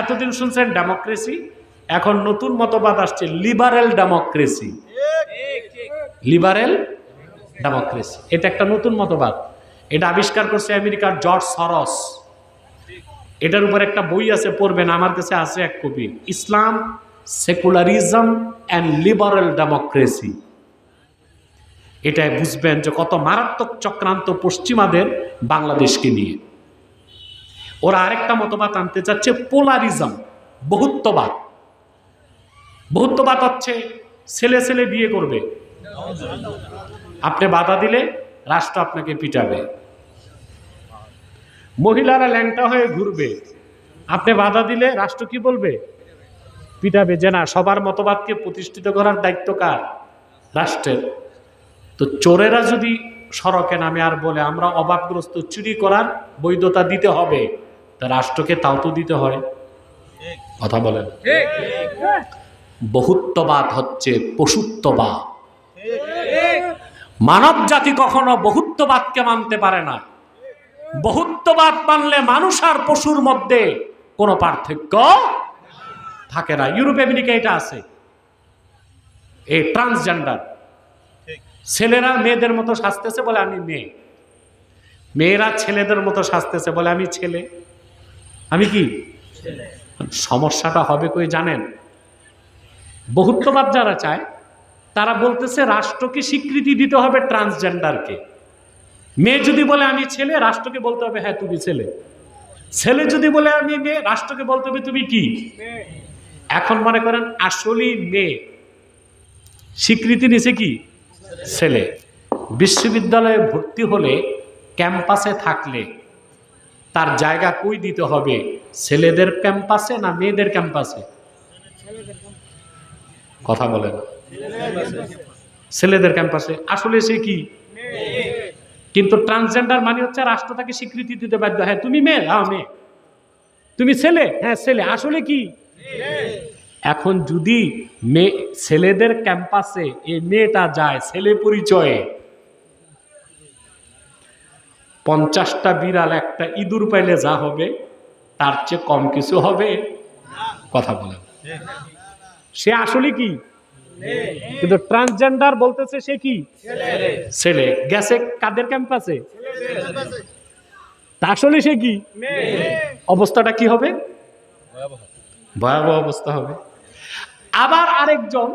এতদিন শুনছেন ডেমোক্রেসি? এখন নতুন মতবাদ আসছে, লিবারেল ডেমোক্রেসি। Liberal democracy. এটা একটা নতুন মতবাদ। এটা আবিষ্কার করছে আমেরিকার জর্জ সরস। এটার উপর একটা বই আছে, পড়বেন, আমার কাছে আছে এক কপি। ইসলাম, সেকুলারিজম অ্যান্ড লিবারেল ডেমোক্রেসি। এটাই বুঝবেন যে কত মারাত্মক চক্রান্ত পশ্চিমাদের বাংলাদেশকে নিয়ে। ওরা আরেকটা মতবাদ আনতে চাচ্ছে পোলারিজম বহুত্ববাদ। বহুত্ববাদ হচ্ছে, ছেলে ছেলে বিয়ে করবে। আপনি বাধা দিলে রাষ্ট্র আপনাকে পিটাবে। মহিলারা ল্যাংটা হয়ে ঘুরবে। আপনি বাধা দিলে রাষ্ট্র কি বলবে? পিটাবে যে না, সবার মতবাদকে প্রতিষ্ঠিত করার দায়িত্ব কার? রাষ্ট্রের। তো চোরেরা যদি সড়কে নামে আর বলে, আমরা অভাবগ্রস্ত, চুরি করার বৈধতা দিতে হবে। তা রাষ্ট্রকে তাও তো দিতে হয়। কথা বলেন। বহুত্ববাদ হচ্ছে পশুত্ববাদ। মানব জাতি কখনো বহুত্ববাদকে মানতে পারে না। বহুত্ববাদ মানলে মানুষ আর পশুর মধ্যে কোনো পার্থক্য থাকে না। ইউরোপ, আমেরিকা এটা আছে। এই ট্রান্সজেন্ডার। ছেলেরা মেয়েদের মতো সাজতেছে বলে আমি মেয়ে। মেয়েরা ছেলেদের মতো সাজতেছে বলে আমি ছেলে। আমি কি? সমস্যাটা হবে কই জানেন? বহুত্ববাদ যারা চায়, তারা বলতেছে রাষ্ট্রকে স্বীকৃতি দিতে হবে ট্রান্সজেন্ডারকে। মেয়ে যদি বলে আমি ছেলে, রাষ্ট্রকে বলতে হবে হ্যাঁ তুমি ছেলে। ছেলে যদি বলে আমি মেয়ে, রাষ্ট্রকে বলতে হবে, তুমি কি? এখন মনে করেন আসলেই মেয়ে। স্বীকৃতি নিছে কি? ছেলে। বিশ্ববিদ্যালয়ে ভর্তি হলে ক্যাম্পাসে থাকলে তার জায়গা কই দিতে হবে? ছেলেদের ক্যাম্পাসে না মেয়েদের ক্যাম্পাসে কথা বলে না। ছেলেদের ক্যাম্পাসে আসলে সে কি? কিন্তু ট্রান্সজেন্ডার মানে হচ্ছে রাষ্ট্র তাকে স্বীকৃতি দিতে বাধ্য। হ্যাঁ তুমি মেয়ে? হ্যাঁ মেয়ে। তুমি ছেলে? হ্যাঁ ছেলে। আসলে কি? এখন যদি মেয়ে ছেলেদের ক্যাম্পাসে এই মেয়েটা যায়, ছেলে পরিচয়ে পঞ্চাশটা বিড়াল একটা ইঁদুর পাইলে যা হবে, তার চেয়ে কম কিছু হবে। কথা বলেন। সে আসলে কি? কিন্তু ট্রান্সজেন্ডার বলতেছে সে কি? ছেলে। গেছে কাদের ক্যাম্পাসে আসলে সে কি? অবস্থাটা কি হবে? ভয়াবহ অবস্থা হবে। আবার আরেকজন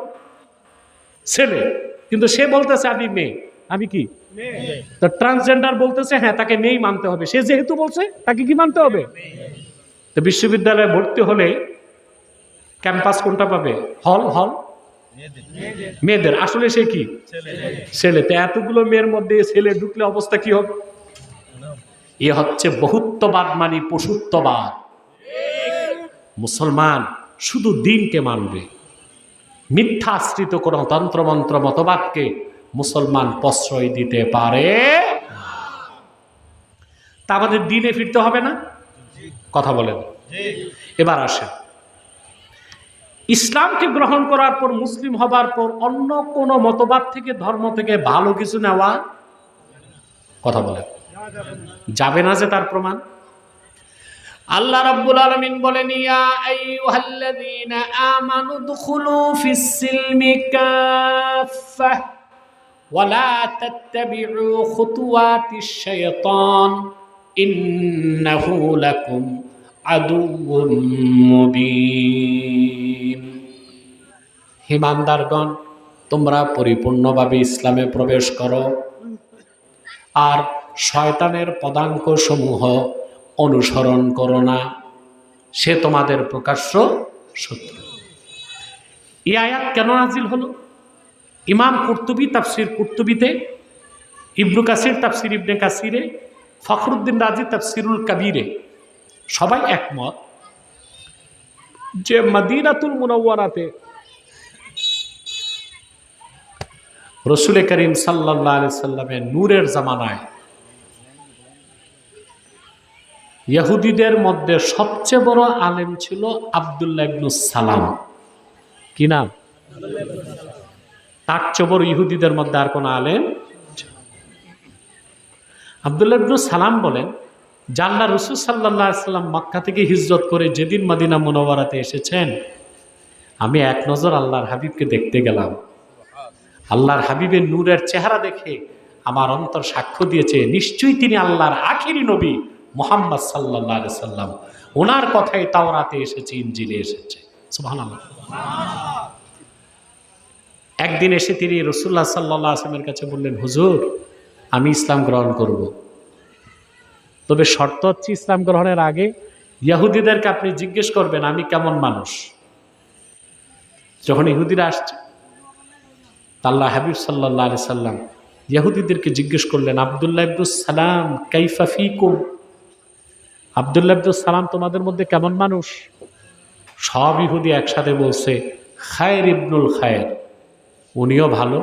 ছেলে, কিন্তু সে বলতেছে, আমি মেয়ে। আমি কি? তো ট্রান্সজেন্ডার বলতেছে হ্যাঁ তাকে মেয়েই মানতে হবে। সে যেহেতু বলছে, তাকে কি মানতে হবে? তো বিশ্ববিদ্যালয়ে ভর্তি হলে ক্যাম্পাস কোনটা পাবে? হল হল? মেয়েদের। আসলে সে কি? ছেলে। তো এতগুলো মেয়ের মধ্যে ছেলে ঢুকলে অবস্থা কি হবে? এ হচ্ছে বহুত্ববাদ মানে পশুত্ববাদ। মুসলমান শুধু দিনকে মানবে, মিথ্যা আশ্রিত কোন তন্ত্রমন্ত্র, মতবাদকে মুসলমান প্রশ্রয় দিতে পারে। তা আমাদের দিনে ফিরতে হবে না? কথা বলেন। এবার আসেন। ইসলামকে গ্রহণ করার পর, মুসলিম হবার পর অন্য কোন মতবাদ থেকে, ধর্ম থেকে ভালো কিছু নেওয়া? কথা বলেন। যাবে না যে তার প্রমাণ? আল্লাহ রাব্বুল আলামিন বলেন, ইয়া আইয়ুহাল্লাযীনা আমানু দুখুলু ফিস সিলমি কাফফা ওয়ালা তাত্তাবিউ খুতুওয়াতিশ শাইতান, ইন্নাহু লাকুম আদুউম মুবিন। হিমানদারগণ, তোমরা পরিপূর্ণভাবে ইসলামে প্রবেশ করো। আর শয়তানের পদাঙ্ক সমূহ অনুসরণ করো না। সে তোমাদের প্রকাশ্য শত্রু। এই আয়াত কেন নাজিল হলো? ইমাম কুর্তুবি তাফসির কুর্তুবিতে, ইবনু কাসির তাফসির ইবনে কাসিরে, ফখরুদ্দিন রাজি তাফসিরুল কাবিরে। সবাই একমত যে মদিনাতুল মুনওয়ারাতে রসুল করিম সাল্লাহ আলি সাল্লামের নূরের জামানায় ইহুদিদের মধ্যে সবচেয়ে বড় আলেম ছিল আবদুল্লাহ ইবনুস সালাম। কি নাম? তার চেয়ে বড় ইহুদিদের মধ্যে আর কোন আলেম আবদুল্লাহ ইবনুস সালাম বলেন, জাল্লা রসুল সাল্লাহ সাল্লাম মক্কা থেকে হিজরত করে যেদিন মাদিনা মনোবরাতে এসেছেন, আমি এক নজর আল্লাহর হাবিবকে দেখতে গেলাম। আল্লাহর হাবিবের নূরের চেহারা দেখে আমার অন্তর সাক্ষ্য দিয়েছে, নিশ্চয়ই তিনি আল্লাহর আখিরি নবী মোহাম্মদ সাল্লাহ সাল্লাম। ওনার কথাই তাওরাতে এসেছে ইঞ্জিলে এসেছে। সুবহানাল্লাহ। একদিন এসে তিনি রসুল্লাহ সাল্লাহ আসলামের কাছে বললেন, হুজুর, আমি ইসলাম গ্রহণ করব। তবে শর্ত হচ্ছে ইসলাম গ্রহণের আগে ইয়াহুদিদেরকে আপনি জিজ্ঞেস করবেন, আমি কেমন মানুষ? যখন ইহুদিরা আসছে তাল্লাহ হাবিব সাল্লাহ আলি সাল্লাম ইয়াহুদিদেরকে জিজ্ঞেস করলেন, আবদুল্লাহ ইবদুস সালাম, কাইফা ফিকুম? আবদুল্লাহ ইবদুস সালাম তোমাদের মধ্যে কেমন মানুষ? সব ইহুদি একসাথে বলছে, খায়ের ইবনুল খায়ের। উনিও ভালো,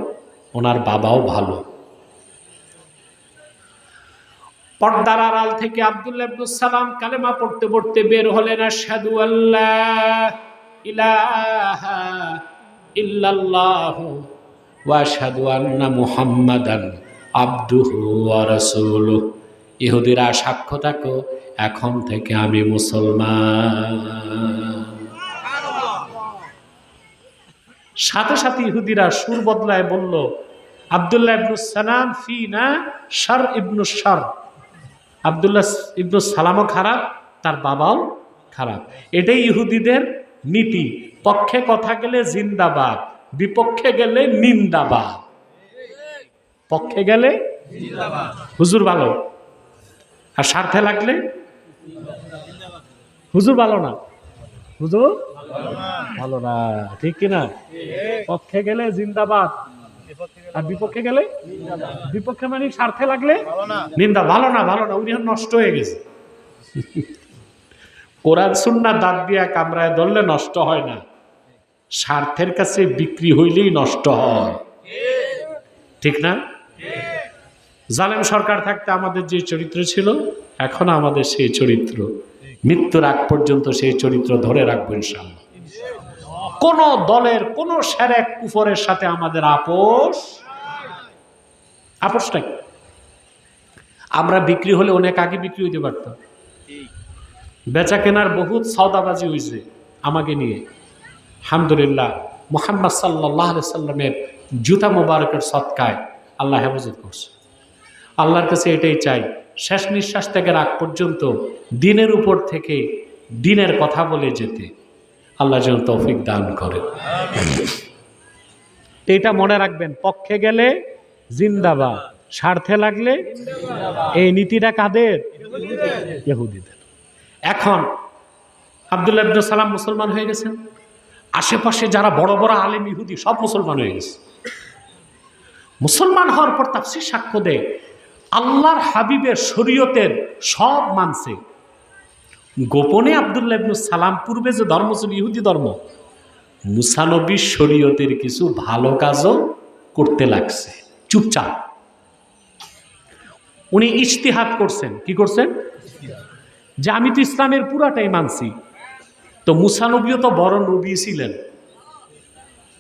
ওনার বাবাও ভালো। পর্দার আড়াল থেকে আবদুল্লাহ সালাম কালেমা পড়তে পড়তে বের হলেন, আশহাদু আল্লাহ ইলাহা ইল্লাল্লাহু ওয়া আশহাদু আন্না মুহাম্মাদান আবদুহু ওয়া ইহুদিরা সাক্ষ্য থাকো এখন থেকে আমি মুসলমান। সাথে সাথে ইহুদিরা সুর বদলায় বলল, আবদুল্লাহ ইবনু সালাম ফি না শার ইবনুস শার। আবদুল্লাহ ইবনুস সালামও খারাপ, তার বাবাও খারাপ। এটাই ইহুদিদের নীতি। পক্ষে কথা গেলে জিন্দাবাদ, বিপক্ষে গেলে নিন্দাবাদ। পক্ষে গেলে হুজুর ভালো। আর স্বার্থে লাগলে? হুজুর ভালো না। হুজুর ভালো না, ঠিক কিনা? পক্ষে গেলে জিন্দাবাদ। আর বিপক্ষে গেলে? বিপক্ষে মানে স্বার্থে লাগলে? নিন্দা, ভালো না ভালো না, উনি নষ্ট হয়ে গেছে। কোরআন সুন্না দাঁত দিয়া কামরায় ধরলে নষ্ট হয় না। স্বার্থের কাছে বিক্রি হইলেই নষ্ট হয়। ঠিক না? জালেম সরকার থাকতে আমাদের যে চরিত্র ছিল, এখন আমাদের সেই চরিত্র। মৃত্যুর আগ পর্যন্ত সেই চরিত্র ধরে রাখব ইনশাল্লাহ কোন দলের, কোন সেরেক কুফরের সাথে আমাদের আপোষ? আপোষটা কি? আমরা বিক্রি হলে অনেক আগে বিক্রি হইতে পারতাম। বেচা কেনার বহুত সৌদাবাজি হয়েছে আমাকে নিয়ে। আলহামদুলিল্লাহ, মোহাম্মদ সাল্লাহ সাল্লামের জুতা মোবারকের সৎকায় আল্লাহ হেফাজত করছে। আল্লাহর কাছে এটাই চাই শেষ নিঃশ্বাস থেকে রাগ পর্যন্ত দিনের উপর থেকে দিনের কথা বলে যেতে। আল্লাহ যেন তৌফিক দান করে এটা মনে রাখবেন পক্ষে গেলে জিন্দাবাদ স্বার্থে লাগলে এই নীতিটা কাদের? ইহুদিদের। এখন আবদুল্লাহ ইবনে সালাম মুসলমান হয়ে গেছেন। আশেপাশে যারা বড় বড় আলেম ইহুদি সব মুসলমান হয়ে গেছে। মুসলমান হওয়ার পর তাফসির সাক্ষ্য দেয় আল্লাহর হাবিবের শরীয়তের সব মানছে। গোপনে আবদুল্লাহ ইবনু সালাম পূর্বে যে ধর্ম ছিল, ইহুদি ধর্ম মুসানবীর শরীয়তের কিছু ভালো কাজও করতে লাগছে। চুপচাপ। উনি ইজতিহাদ করছেন। কি করছেন? যে আমি তো ইসলামের পুরাটাই মানছি। তো মুসানবীও তো বড় নবী ছিলেন।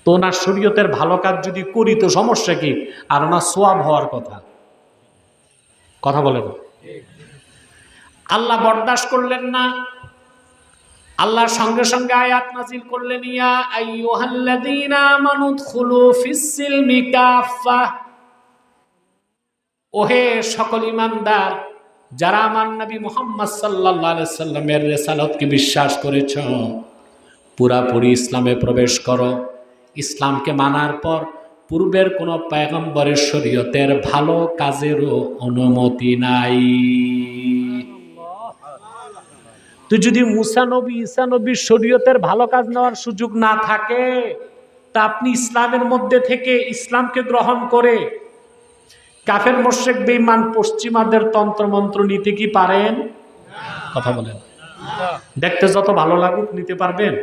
তো ওনার শরীয়তের ভালো কাজ যদি করি তো সমস্যা কি? আর ওনার সোয়াব হওয়ার কথা। কথা বলে না আল্লাহ বরদাস্ত করলেন না। আল্লাহর সঙ্গে সঙ্গে আয়াত নাজিল করলেন, ইয়া ওহে সকল ইমানদার, যারা আমার নবী মোহাম্মদ সাল্লাল্লাহু আলাইহি সাল্লামের রিসালাতকে বিশ্বাস করেছ, পুরাপুরি ইসলামে প্রবেশ করো। ইসলামকে মানার পর পূর্বের কোনো পয়গম্বরের শরীয়তের ভালো কাজেরও অনুমতি নাই। তুই যদি মুসা নবী, ঈসা নবীর শরীয়তের ভালো কাজ নেওয়ার সুযোগ না থাকে, তা আপনি ইসলামের মধ্যে থেকে ইসলামকে গ্রহণ করে কাফের, মোশেক, বেঈমান, পশ্চিমাদের তন্ত্রমন্ত্র নিতে কি পারেন? কথা বলেন। দেখতে যত ভালো লাগুক, নিতে পারবেন।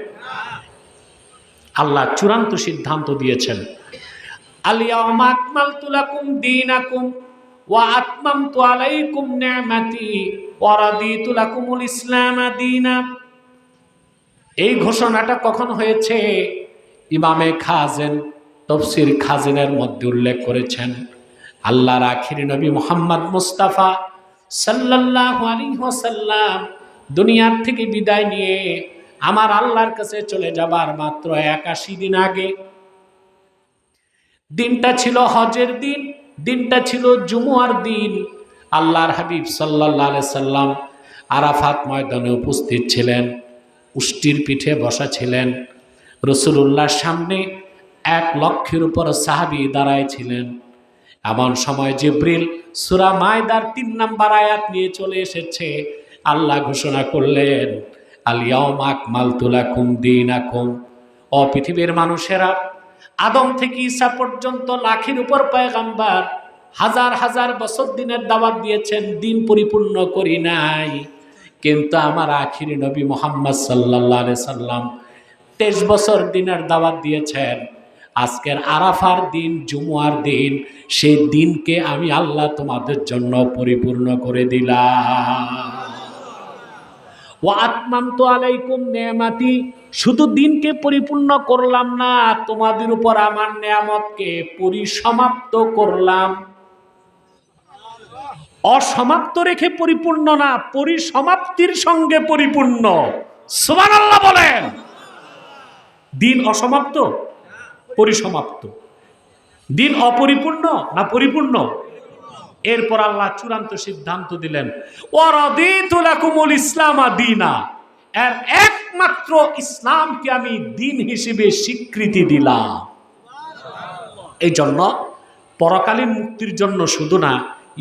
আল্লাহ চূড়ান্ত সিদ্ধান্ত দিয়েছেন। আলিয়াউমা আকমালতু লাকুম দীনাকুম ওয়া আতমামতু আলাইকুম নি'মাতি ওয়া রাদিতু ইসলাম দীনা এই ঘোষণাটা কখন হয়েছে? ইমামে খাজেন, তফসির খাজেনের মধ্যে উল্লেখ করেছেন। আল্লাহর আখির নবী মোহাম্মদ মুস্তাফা আলাইহি ওয়াসাল্লাম দুনিয়ার থেকে বিদায় নিয়ে আমার আল্লাহর কাছে চলে যাবার মাত্র একাশি দিন আগে দিনটা ছিল হজের দিন, দিনটা ছিল জুমুয়ার দিন। আল্লাহর হাবিব আলাইহি সাল্লাম আরাফাত ময়দানে উপস্থিত ছিলেন, উষ্টির পিঠে বসা ছিলেন। রসুলুল্লাহর সামনে এক লক্ষের উপর সাহাবি দাঁড়ায় ছিলেন। এমন সময় জিব্রিল সুরা মায়দার তিন নাম্বার আয়াত নিয়ে চলে এসেছে। আল্লাহ ঘোষণা করলেন আলিয়াম আকমাল তুলাকুম দিন আকুম ও পৃথিবীর মানুষেরা আদম থেকে ঈসা পর্যন্ত লাখের উপর পয়গাম্বার হাজার হাজার বছর দিনের দাওয়াত দিয়েছেন, দিন পরিপূর্ণ করি নাই। কিন্তু আমার আখিরি নবী মোহাম্মদ সাল্লাহ সাল্লাম তেইশ বছর দিনের দাওয়াত দিয়েছেন। আজকের আরাফার দিন, জুমুয়ার দিন, সেই দিনকে আমি আল্লাহ তোমাদের জন্য পরিপূর্ণ করে দিলাম। ও আত্মাম তো আলাইকুম নেয়ামাতি, শুধু দিনকে পরিপূর্ণ করলাম না, তোমাদের উপর আমার নেয়ামতকে পরিসমাপ্ত করলাম। অসমাপ্ত রেখে পরিপূর্ণ না, পরিসমাপ্তির সঙ্গে পরিপূর্ণ। সুমান আল্লাহ বলেন। দিন অসমাপ্ত, পরিসমাপ্ত। দিন অপরিপূর্ণ না পরিপূর্ণ? এরপর আল্লাহ চূড়ান্ত সিদ্ধান্ত দিলেন ওয়ারাদিতুলাকুমুল ইসলাম দিনা। এর একমাত্র ইসলামকে আমি দিন হিসেবে স্বীকৃতি দিলাম। এই জন্য পরকালীন মুক্তির জন্য শুধু না,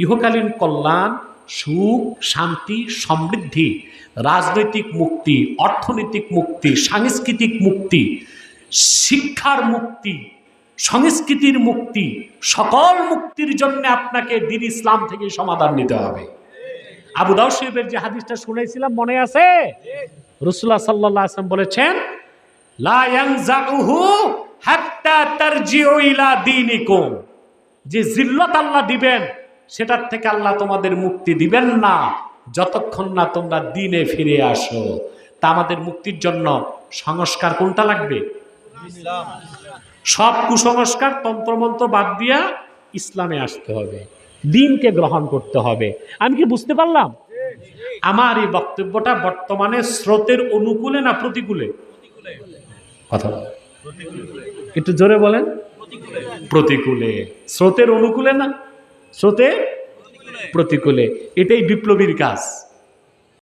ইহকালীন কল্যাণ, সুখ, শান্তি, সমৃদ্ধি, রাজনৈতিক মুক্তি, অর্থনৈতিক মুক্তি, সাংস্কৃতিক মুক্তি, শিক্ষার মুক্তি সংস্কৃতির মুক্তি, সকল মুক্তির জন্য আপনাকে দিন ইসলাম থেকে সমাধান নিতে হবে। আবু দাউদ শরীফের যে হাদিসটা শুনেছিলাম, মনে আছে? রসুল্লাহ সাল্লাহ আসলাম বলেছেন যে জিল্লত আল্লাহ দিবেন, সেটার থেকে আল্লাহ তোমাদের মুক্তি দিবেন না। যতক্ষণ না তোমরা দিনে ফিরে আসো। তা আমাদের মুক্তির জন্য সংস্কার কোনটা লাগবে? সব কুসংস্কার, তন্ত্রমন্ত্র বাদ দিয়া ইসলামে আসতে হবে। দিনকে গ্রহণ করতে হবে। আমি কি বুঝতে পারলাম? আমার এই বক্তব্যটা বর্তমানে স্রোতের অনুকূলে না প্রতিকূলে? কথা একটু জোরে বলেন। প্রতিকূলে। স্রোতের অনুকূলে না? স্রোতের প্রতিকূলে। এটাই বিপ্লবীর কাজ।